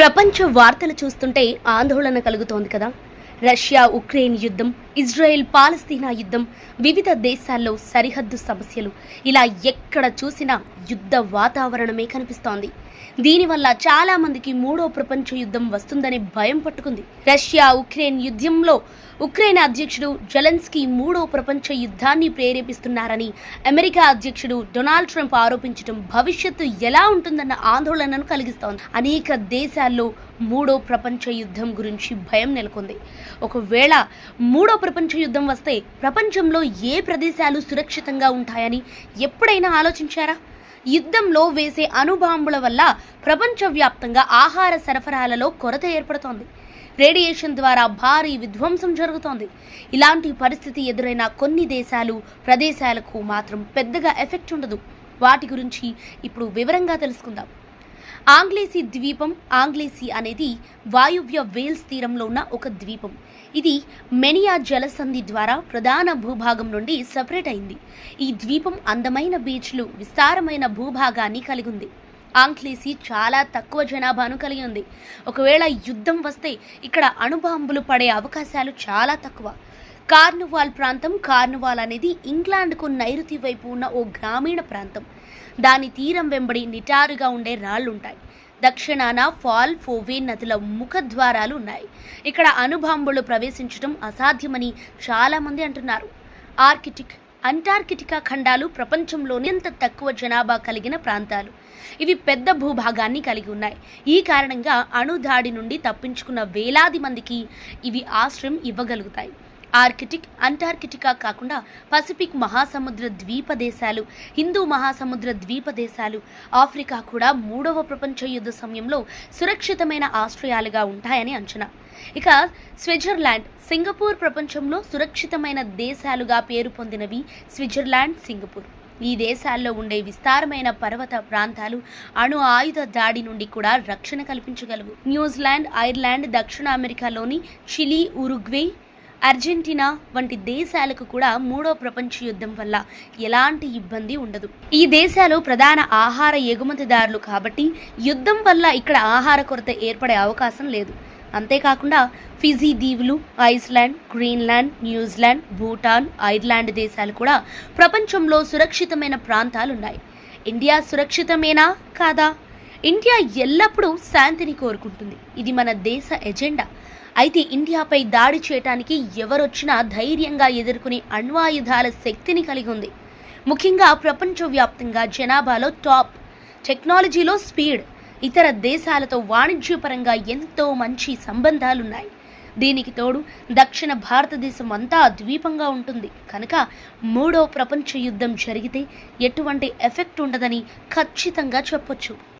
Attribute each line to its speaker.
Speaker 1: ప్రపంచ వార్తలు చూస్తుంటే ఆందోళన కలుగుతోంది కదా? రష్యా ఉక్రెయిన్ యుద్ధం ఇజ్రాయెల్ పాలస్తీనా యుద్ధం వివిధ దేశాల్లో సరిహద్దు సమస్యలు. ఇలా ఎక్కడ చూసినా యుద్ధ వాతావరణమే కనిపిస్తోంది. దీనివల్ల చాలా మందికి మూడో ప్రపంచ యుద్ధం వస్తుందనే భయం పట్టుకుంది. రష్యా ఉక్రెయిన్ యుద్ధంలో ఉక్రెయిన్ అధ్యక్షుడు జెలెన్స్కీ మూడో ప్రపంచ యుద్ధాన్ని ప్రేరేపిస్తున్నారని అమెరికా అధ్యక్షుడు డొనాల్డ్ ట్రంప్ ఆరోపించడం భవిష్యత్తు ఎలా ఉంటుందన్న ఆందోళనను కలిగిస్తోంది. అనేక దేశాల్లో మూడో ప్రపంచ యుద్ధం గురించి భయం నెలకొంది. ఒకవేళ మూడో ప్రపంచ యుద్ధం వస్తే ప్రపంచంలో ఏ ప్రదేశాలు సురక్షితంగా ఉంటాయని ఎప్పుడైనా ఆలోచించారా? యుద్ధంలో వేసే అణుబాంబుల వల్ల ప్రపంచవ్యాప్తంగా ఆహార సరఫరాలలో కొరత ఏర్పడుతోంది. రేడియేషన్ ద్వారా భారీ విధ్వంసం జరుగుతోంది. ఇలాంటి పరిస్థితి ఎదురైన కొన్ని దేశాలు ప్రదేశాలకు మాత్రం పెద్దగా ఎఫెక్ట్ ఉండదు. వాటి గురించి ఇప్పుడు వివరంగా తెలుసుకుందాం. ఆంగ్లేసి ద్వీపం ఆంగ్లేసి అనేది వాయువ్య వేల్స్ తీరంలో ఉన్న ఒక ద్వీపం. ఇది మెనియా జలసంధి ద్వారా ప్రధాన భూభాగం నుండి సపరేట్ అయింది. ఈ ద్వీపం అందమైన బీచ్లు విస్తారమైన భూభాగాన్ని కలిగి ఉంది. ఆంగ్లేసి చాలా తక్కువ జనాభాను కలిగి ఉంది. ఒకవేళ యుద్ధం వస్తే ఇక్కడ అణుబాంబులు పడే అవకాశాలు చాలా తక్కువ. కార్నువాల్ ప్రాంతం కార్నువాల్ అనేది ఇంగ్లాండ్కు నైరుతి వైపు ఉన్న ఓ గ్రామీణ ప్రాంతం. దాని తీరం వెంబడి నిటారుగా ఉండే రాళ్ళుంటాయి దక్షిణాన ఫాల్ ఫోవే నదుల ముఖద్వారాలు ఉన్నాయి. ఇక్కడ అణుబాంబులు ప్రవేశించడం అసాధ్యమని చాలామంది అంటున్నారు. ఆర్కిటిక్ అంటార్కిటికా ఖండాలు ప్రపంచంలోనే ఎంత తక్కువ జనాభా కలిగిన ప్రాంతాలు. ఇవి పెద్ద భూభాగాన్ని కలిగి ఉన్నాయి. ఈ కారణంగా అణుదాడి నుండి తప్పించుకున్న వేలాది మందికి ఇవి ఆశ్రయం ఇవ్వగలుగుతాయి. ఆర్కిటిక్ అంటార్కిటికా కాకుండా పసిఫిక్ మహాసముద్ర ద్వీప దేశాలు హిందూ మహాసముద్ర ద్వీప దేశాలు ఆఫ్రికా కూడా మూడవ ప్రపంచ యుద్ధ సమయంలో సురక్షితమైన ఆశ్రయాలుగా ఉంటాయని అంచనా. ఇక స్విట్జర్లాండ్ సింగపూర్ ప్రపంచంలో సురక్షితమైన దేశాలుగా పేరు పొందినవి స్విట్జర్లాండ్ సింగపూర్. ఈ దేశాల్లో ఉండే విస్తారమైన పర్వత ప్రాంతాలు అణు ఆయుధ దాడి నుండి కూడా రక్షణ కల్పించగలవు. న్యూజిలాండ్ ఐర్లాండ్ దక్షిణ అమెరికాలోని చిలీ ఉరుగ్వే అర్జెంటీనా వంటి దేశాలకు కూడా మూడో ప్రపంచ యుద్ధం వల్ల ఎలాంటి ఇబ్బంది ఉండదు. ఈ దేశాలు ప్రధాన ఆహార ఎగుమతిదారులు కాబట్టి యుద్ధం వల్ల ఇక్కడ ఆహార కొరత ఏర్పడే అవకాశం లేదు. అంతేకాకుండా ఫిజీ దీవులు Iceland Greenland New Zealand Bhutan Ireland దేశాలు కూడా ప్రపంచంలో సురక్షితమైన ప్రాంతాలు ఉన్నాయి ఇండియా సురక్షితమేనా కాదా? ఇండియా ఎల్లప్పుడూ శాంతిని కోరుకుంటుంది. ఇది మన దేశ ఎజెండా. అయితే ఇండియాపై దాడి చేయటానికి ఎవరొచ్చినా ధైర్యంగా ఎదుర్కొనే అణ్వాయుధాల శక్తిని కలిగి ఉంది. ముఖ్యంగా ప్రపంచవ్యాప్తంగా జనాభాలో టాప్ టెక్నాలజీలో స్పీడ్ ఇతర దేశాలతో వాణిజ్యపరంగా ఎంతో మంచి సంబంధాలున్నాయి. దీనికి తోడు దక్షిణ భారతదేశం అంతా ద్వీపంగా ఉంటుంది. కనుక మూడో ప్రపంచ యుద్ధం జరిగితే ఎటువంటి ఎఫెక్ట్ ఉండదని ఖచ్చితంగా చెప్పొచ్చు.